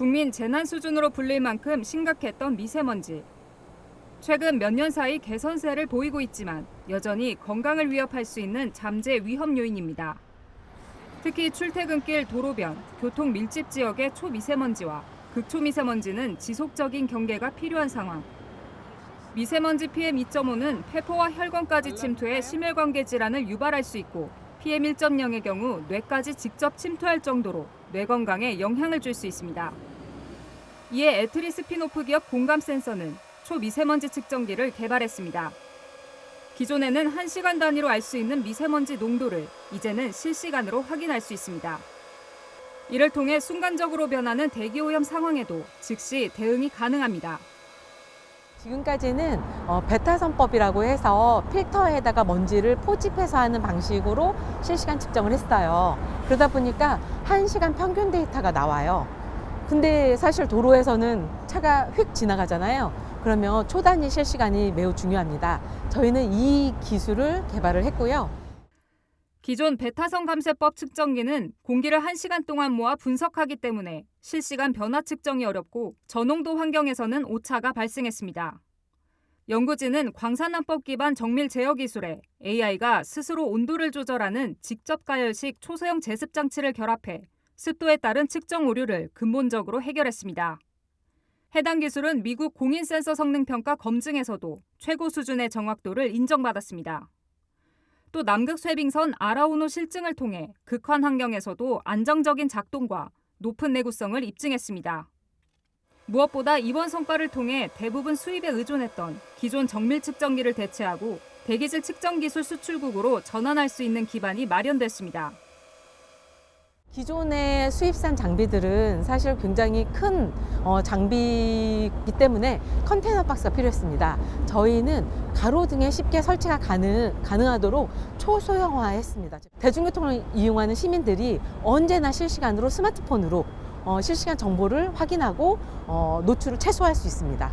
국민 재난 수준으로 불릴 만큼 심각했던 미세먼지. 최근 몇 년 사이 개선세를 보이고 있지만 여전히 건강을 위협할 수 있는 잠재 위험 요인입니다. 특히 출퇴근길 도로변, 교통 밀집 지역의 초미세먼지와 극초미세먼지는 지속적인 경계가 필요한 상황. 미세먼지 PM 2.5는 폐포와 혈관까지 침투해 심혈관계 질환을 유발할 수 있고 PM 1.0의 경우 뇌까지 직접 침투할 정도로 뇌 건강에 영향을 줄 수 있습니다. 이에 에트리 스피노프 기업 공감 센서는 초미세먼지 측정기를 개발했습니다. 기존에는 1시간 단위로 알 수 있는 미세먼지 농도를 이제는 실시간으로 확인할 수 있습니다. 이를 통해 순간적으로 변하는 대기 오염 상황에도 즉시 대응이 가능합니다. 지금까지는 어, 베타선법이라고 해서 필터에다가 먼지를 포집해서 하는 방식으로 실시간 측정을 했어요. 그러다 보니까 1시간 평균 데이터가 나와요. 근데 사실 도로에서는 차가 휙 지나가잖아요. 그러면 초단위 실시간이 매우 중요합니다. 저희는 이 기술을 개발을 했고요. 기존 베타성 감쇄법 측정기는 공기를 1시간 동안 모아 분석하기 때문에 실시간 변화 측정이 어렵고 저농도 환경에서는 오차가 발생했습니다. 연구진은 광산난법 기반 정밀 제어 기술에 AI가 스스로 온도를 조절하는 직접 가열식 초소형 제습 장치를 결합해 습도에 따른 측정 오류를 근본적으로 해결했습니다. 해당 기술은 미국 공인 센서 성능 평가 검증에서도 최고 수준의 정확도를 인정받았습니다. 또 남극 쇄빙선 아라우노 실증을 통해 극한 환경에서도 안정적인 작동과 높은 내구성을 입증했습니다. 무엇보다 이번 성과를 통해 대부분 수입에 의존했던 기존 정밀 측정기를 대체하고 대기질 측정 기술 수출국으로 전환할 수 있는 기반이 마련됐습니다. 기존의 수입산 장비들은 사실 굉장히 큰 어, 장비이기 때문에 컨테이너 박스가 필요했습니다. 저희는 가로등에 쉽게 설치가 가능, 가능하도록 초소형화했습니다. 대중교통을 이용하는 시민들이 언제나 실시간으로 스마트폰으로 어, 실시간 정보를 확인하고 어, 노출을 최소화할 수 있습니다.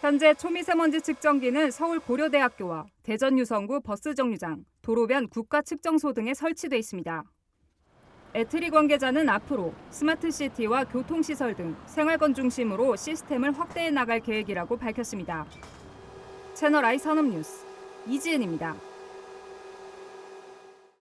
현재 초미세먼지 측정기는 서울 고려대학교와 대전 유성구 버스 정류장, 도로변 국가 측정소 등에 설치돼 있습니다. 에트리 관계자는 앞으로 스마트시티와 교통시설 등 생활권 중심으로 시스템을 확대해 나갈 계획이라고 밝혔습니다. 채널 I 산업뉴스 이지은입니다.